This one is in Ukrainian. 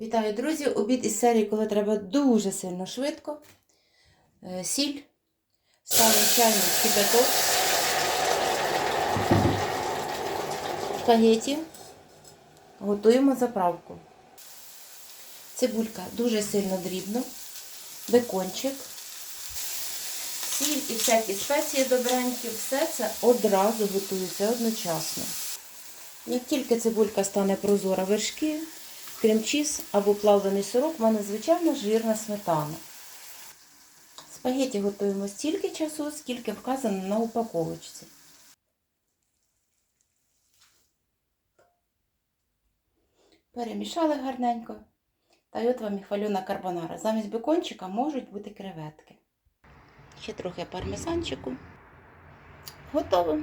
Вітаю, друзі! Обід із серії, коли треба дуже сильно швидко. Е, Сіль. Ставимо чайник кипяток. Спагеті. Готуємо заправку. Цибулька дуже сильно дрібно. Бекончик. Сіль і всякі спеції добренькі. Все це одразу готується одночасно. Як тільки цибулька стане прозора вершки, крем-чіз або плавлений сирок, в мене звичайно жирна сметана. Спагеті готуємо стільки часу, скільки вказано на упаковочці. Перемішали гарненько. Та от вам і хвалюна карбонара. Замість бекончика можуть бути креветки. Ще трохи пармезанчику. Готово.